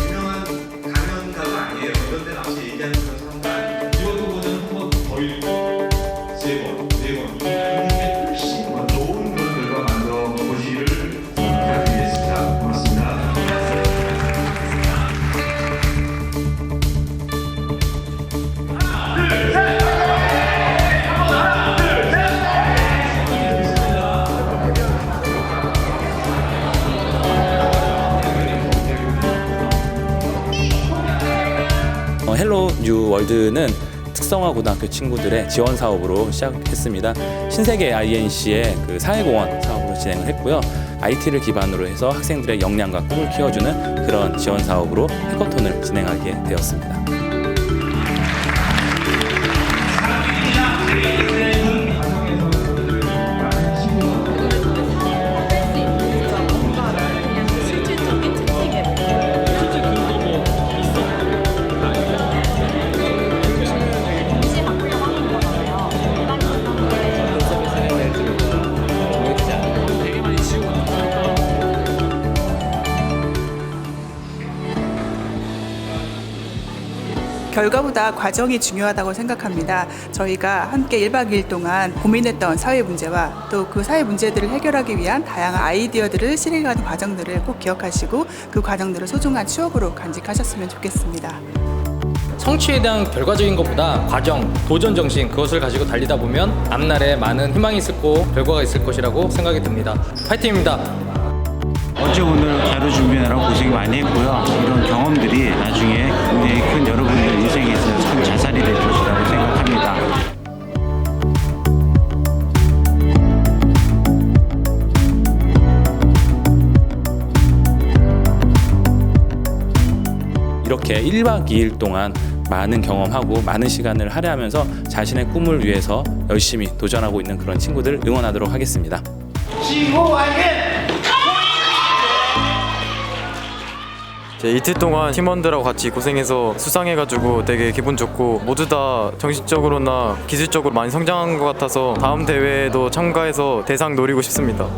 유명한 강연가가 아니에요. 그런데 나와서 얘기하는 그런 어, 헬로 뉴 월드는 특성화 고등학교 친구들의 지원 사업으로 시작했습니다. 신세계 INC의 그 사회공헌 사업으로 진행을 했고요. IT를 기반으로 해서 학생들의 역량과 꿈을 키워주는 그런 지원 사업으로 해커톤을 진행하게 되었습니다. 결과보다 과정이 중요하다고 생각합니다. 저희가 함께 1박 2일 동안 고민했던 사회 문제와 또 그 사회 문제들을 해결하기 위한 다양한 아이디어들을 실행하는 과정들을 꼭 기억하시고 그 과정들을 소중한 추억으로 간직하셨으면 좋겠습니다. 성취에 대한 결과적인 것보다 과정, 도전 정신 그것을 가지고 달리다 보면 앞날에 많은 희망이 있을 고 결과가 있을 것이라고 생각이 듭니다. 파이팅입니다. 어제 오늘 자료 준비 이렇게 1박 2일 동안 많은 경험하고 많은 시간을 할애하면서 자신의 꿈을 위해서 열심히 도전하고 있는 그런 친구들 응원하도록 하겠습니다. 이제 이틀 동안 팀원들하고 같이 고생해서 수상해가지고 되게 기분 좋고 모두 다 정신적으로나 기술적으로 많이 성장한 것 같아서 다음 대회에도 참가해서 대상 노리고 싶습니다.